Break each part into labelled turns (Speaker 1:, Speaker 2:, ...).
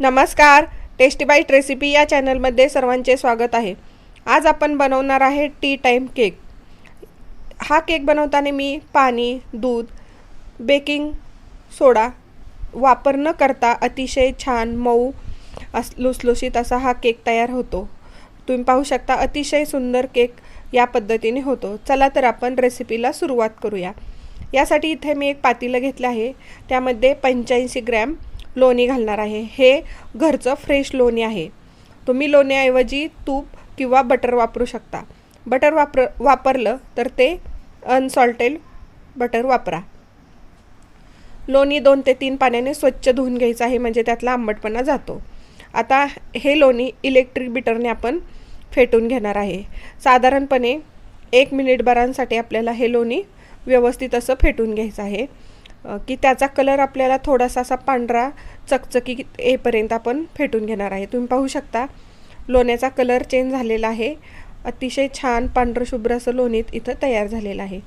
Speaker 1: नमस्कार tasty bite recipe या चॅनलमध्ये सर्वांचे स्वागत आहे. आज आपण बनवणार आहे टी टाईम केक. हा केक बनवताना मी पाणी दूध बेकिंग सोडा वापर न करता अतिशय छान मऊ अस लुसलुशीत असा हा केक तयार होतो. तुम्ही पाहू शकता अतिशय सुंदर केक या पद्धतीने होतो. चला तर आपण रेसिपीला सुरुवात करूया. यासाठी इथे मी एक पातीलं घेतलं आहे. त्यामध्ये पंच्याऐंशी ग्रॅम लोणी घालणार आहे. हे घरचं फ्रेश लोणी आहे. तुम्ही लोण्याऐवजी तूप किंवा बटर वापरू शकता. बटर वापर वापरलं तर ते अनसॉल्टेड बटर वापरा. लोणी दोन ते तीन पाण्याने स्वच्छ धुवून घ्यायचं आहे म्हणजे त्यातला आंबटपणा जातो. आता हे लोणी इलेक्ट्रिक बिटरने आपण फेटून घेणार आहे. साधारणपणे एक मिनिटभरांसाठी आपल्याला हे लोणी व्यवस्थित असं फेटून घ्यायचं आहे. की त्याचा कलर आपल्याला थोडासा असा पांढरा चकचकी येपर्यंत आपण फेटून घेणार आहे. तुम्ही पाहू शकता लोण्याचा कलर चेंज झालेला आहे. अतिशय छान पांढरं शुभ्र असं लोणीत इथं तयार झालेलं आहे.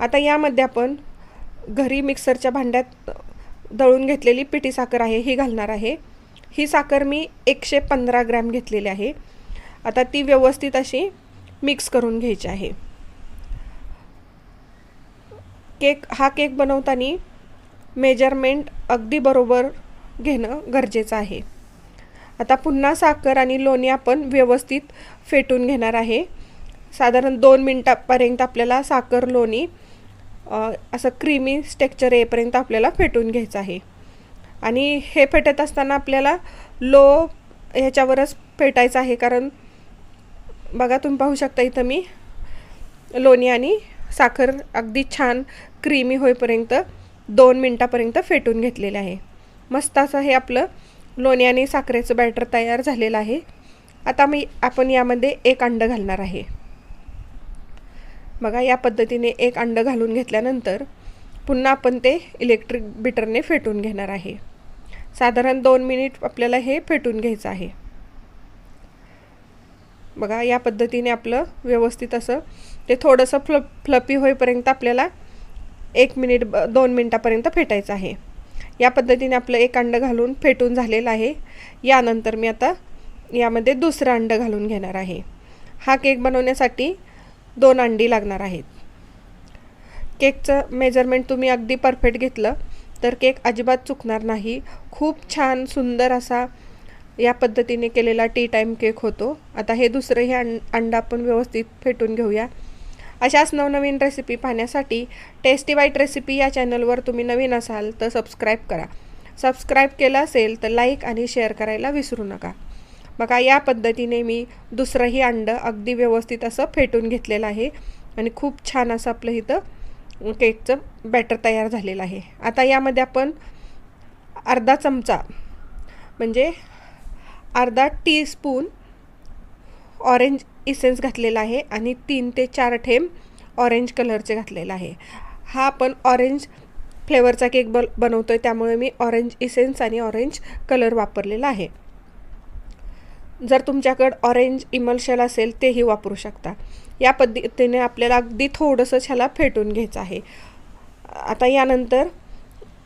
Speaker 1: आता यामध्ये आपण घरी मिक्सरच्या भांड्यात दळून घेतलेली पिठी साखर आहे ही घालणार आहे. ही साखर मी एकशे पंधरा ग्रॅम घेतलेली आहे. आता ती व्यवस्थित अशी मिक्स करून घ्यायची आहे. केक हा केक बनवताना मेजरमेंट अगदी बरोबर घेणं गरजेचं आहे. आता पुन्हा साखर आणि लोणी आपण व्यवस्थित फेटून घेणार आहे. साधारण दोन मिनटापर्यंत आपल्याला साखर लोणी असं क्रीमी स्टेक्चर येईपर्यंत आपल्याला फेटून घ्यायचं आहे. आणि हे फेटत असताना आपल्याला लो ह्याच्यावरच फेटायचं आहे कारण बघा तुम्ही पाहू शकता इथं मी लोणी आणि साखर अगदी छान क्रीमी होईपर्यंत दोन मिनटापर्यंत फेटून घेतलेलं आहे. मस्त असं हे आपलं लोणी आणि साखरेचं बॅटर तयार झालेलं आहे. आता मी आपण यामध्ये एक अंडं घालणार आहे. बघा या पद्धतीने एक अंडं घालून घेतल्यानंतर पुन्हा आपण ते इलेक्ट्रिक बिटरने फेटून घेणार आहे. साधारण दोन मिनिट आपल्याला हे फेटून घ्यायचं आहे. बघा या पद्धतीने आपलं व्यवस्थित असं ते थोडंसं फ्ल फ्लपी होईपर्यंत आपल्याला एक मिनिट ब- दोन मिनटापर्यंत फेटायचं आहे. या पद्धतीने आपलं एक अंडं घालून फेटून झालेलं आहे. यानंतर मी आता यामध्ये दुसरं अंड घालून घेणार आहे. हा केक बनवण्यासाठी दोन अंडी लागणार आहेत. केकचं मेजरमेंट तुम्ही अगदी परफेक्ट घेतलं तर केक अजिबात चुकणार नाही. खूप छान सुंदर असा या पद्धतीने केलेला टी टाईम केक होतो. आता हे दुसरं हे अंड अंड आपण व्यवस्थित फेटून घेऊया. अशाच नवनवीन रेसिपी पाहण्यासाठी टेस्टी वाईट रेसिपी या चॅनलवर तुम्ही नवीन असाल तर सबस्क्राईब करा. सबस्क्राईब केलं असेल तर लाईक आणि शेअर करायला विसरू नका. बघा या पद्धतीने मी दुसरंही अंडं अगदी व्यवस्थित असं फेटून घेतलेलं आहे आणि खूप छान असं आपलं इथं केकचं बॅटर तयार झालेलं आहे. आता यामध्ये आपण अर्धा चमचा म्हणजे अर्धा टीस्पून ऑरेंज इसेन्स घातलेला आहे आणि तीन ते चार ठेंब ऑरेंज कलरचे घातलेला आहे. हा आपण ऑरेंज फ्लेवरचा केक ब बनवतो आहे त्यामुळे मी ऑरेंज इसेन्स आणि ऑरेंज कलर वापरलेला आहे. जर तुमच्याकडं ऑरेंज इमल्शल असेल तेही वापरू शकता. या पद्धतीने आपल्याला अगदी थोडंसं ह्याला फेटून घ्यायचं आहे. आता यानंतर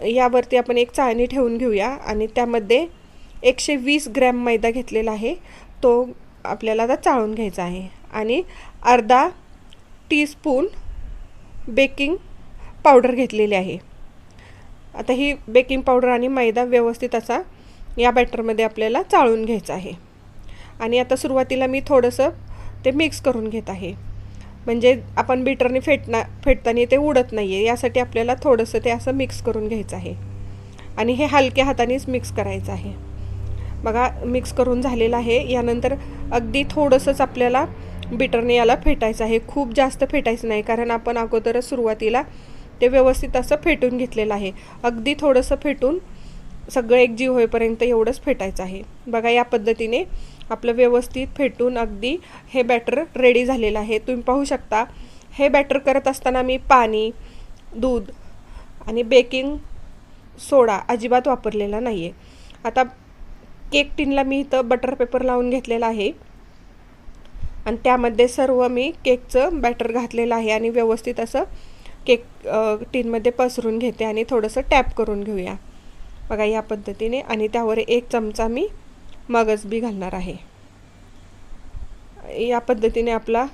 Speaker 1: यावरती आपण एक चाळणी ठेवून घेऊया आणि त्यामध्ये एकशे वीस ग्रॅम मैदा घेतलेला आहे. तो आपल्याला आता चाळून घ्यायचा आहे. आणि अर्धा टीस्पून बेकिंग पावडर घेतलेली आहे. आता ही बेकिंग पावडर आणि मैदा व्यवस्थित असा या बॅटरमध्ये आपल्याला चाळून घ्यायचा आहे. आणि आता सुरुवातीला मी थोडंसं ते मिक्स करून घेत आहे. म्हणजे आपण बीटरने फेटना फेटताना ते उडत नाही आहे यासाठी आपल्याला थोडंसं ते असं मिक्स करून घ्यायचं आहे. आणि हे हलक्या हातानेच मिक्स करायचं आहे. बघा मिक्स करून झालेलं आहे. यानंतर अगदी थोडंसंच आपल्याला बिटरने याला फेटायचं आहे. खूप जास्त फेटायचं नाही कारण आपण अगोदरच सुरुवातीला ते व्यवस्थित असं फेटून घेतलेलं आहे. अगदी थोडंसं फेटून सगळं एकजीव होईपर्यंत एवढंच फेटायचं आहे. बघा या पद्धतीने आपलं व्यवस्थित फेटून अगदी हे बॅटर रेडी झालेलं आहे. तुम्ही पाहू शकता हे बॅटर करत असताना मी पाणी दूध आणि बेकिंग सोडा अजिबात वापरलेला नाही आहे आता केक टिनला मी इथं बटर पेपर लावून घेतलेला आहे. आणि त्यामध्ये सर्व मी केकचं बॅटर घातलेलं आहे आणि व्यवस्थित असं केक टीनमध्ये पसरून घेते आणि थोडंसं टॅप करून घेऊया. बघा या पद्धतीने आणि त्यावर एक चमचा मी मगज बी घालणार आहे. या पद्धतीने आपला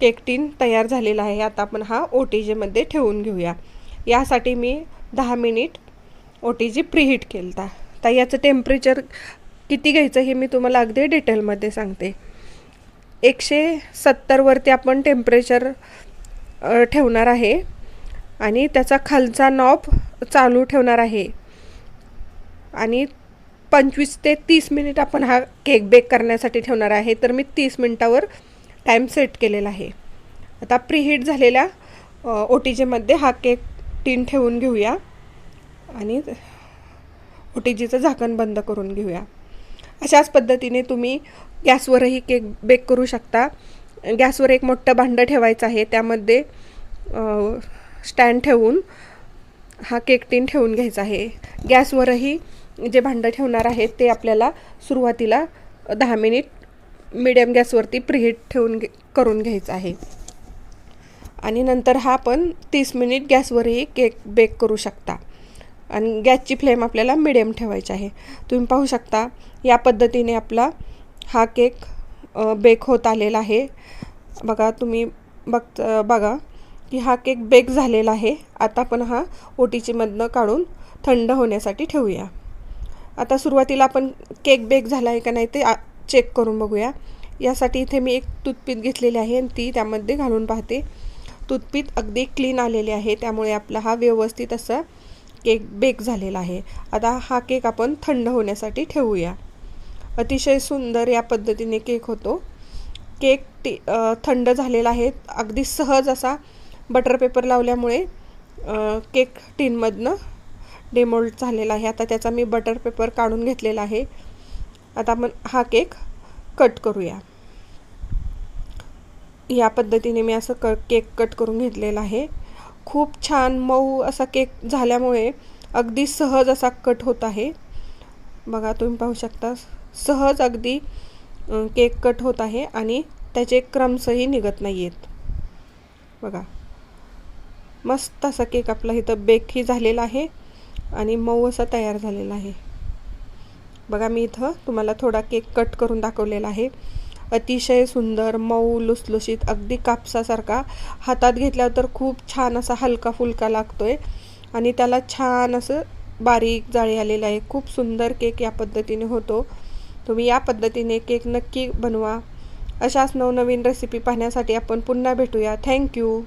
Speaker 1: केक टीन तयार झालेला आहे. आता आपण हा ओ टी जीमध्ये ठेवून घेऊया. यासाठी मी दहा minute O T G preheat केलं आता याचं टेम्परेचर किती घ्यायचं हे मी तुम्हाला अगदी डिटेलमध्ये सांगते. एकशे सत्तरवरती आपण टेम्परेचर ठेवणार आहे. आणि त्याचा खालचा नॉब चालू ठेवणार आहे. आणि पंचवीस ते तीस मिनिट आपण हा केक बेक करण्यासाठी ठेवणार आहे. तर मी तीस मिनटावर टाईम सेट केलेला आहे. आता प्रीहीट झालेल्या ओ टी जीमध्ये हा केक टीन ठेवून घेऊया. आणि ओ टी जीचं झाकण बंद करून घेऊया. अशाच पद्धतीने तुम्ही गॅसवरही केक बेक करू शकता. गॅसवर एक मोठं भांडं ठेवायचं आहे. त्यामध्ये स्टँड ठेवून हा केक टीन ठेवून घ्यायचा आहे. गॅसवरही जे भांडं ठेवणार आहे ते आपल्याला सुरुवातीला दहा मिनिट मिडियम गॅसवरती प्रिहीट ठेवून घे करून घ्यायचं आहे. आणि नंतर हा आपण तीस मिनिट गॅसवरही केक बेक करू शकता. आणि गॅसची फ्लेम आपल्याला मिडियम ठेवायची आहे. तुम्ही पाहू शकता या पद्धतीने आपला हा केक बेक होत आलेला आहे. बघा तुम्ही बघ बघा की हा केक बेक झालेला आहे. आता आपण हा ओटीचीमधनं काढून थंड होण्यासाठी ठेवूया. आता सुरुवातीला आपण केक बेक झाला आहे का नाही ते चेक करून बघूया. यासाठी इथे मी एक टूथपीक घेतलेली आहे आणि ती त्यामध्ये घालून पाहते. टूथपीक अगदी क्लीन आलेले आहे त्यामुळे आपला हा व्यवस्थित असा केक बेक झालेला आहे. आता हा केक आपण थंड होण्यासाठी ठेवूया. अतिशय सुंदर या पद्धतीने केक होतो. केक टी थंड झालेला आहे. अगदी सहज असा बटर पेपर लावल्यामुळे केक टीनमधनं डेमोल्ड झालेला आहे. आता त्याचा मी बटर पेपर काढून घेतलेला आहे. आता आपण हा केक कट करूया. या पद्धतीने मी असं क केक कट करून घेतलेला आहे. खूप छान मऊ असा केक झाल्यामुळे अगदी सहज असा कट होत आहे. बघा तुम्ही पाहू शकता सहज अगदी केक कट होत आहे आणि त्याचे क्रम्सही निघत नाही आहेत बघा मस्त असा केक आपला इथं बेकही झालेला आहे आणि मऊ असा तयार झालेला आहे. बघा मी इथं तुम्हाला थोडा केक कट करून दाखवलेला आहे. अतिशय सुंदर मऊ लुसलुशीत अगदी कापसासारखा. हातात घेतल्यावर तर खूप छान असा हलका फुलका लागतो आहे आणि त्याला छान असं बारीक जाळी आलेलं आहे. खूप सुंदर केक या पद्धतीने होतो. तुम्ही या पद्धतीने केक नक्की बनवा. अशाच नवनवीन रेसिपी पाहण्यासाठी आपण पुन्हा भेटूया. थँक्यू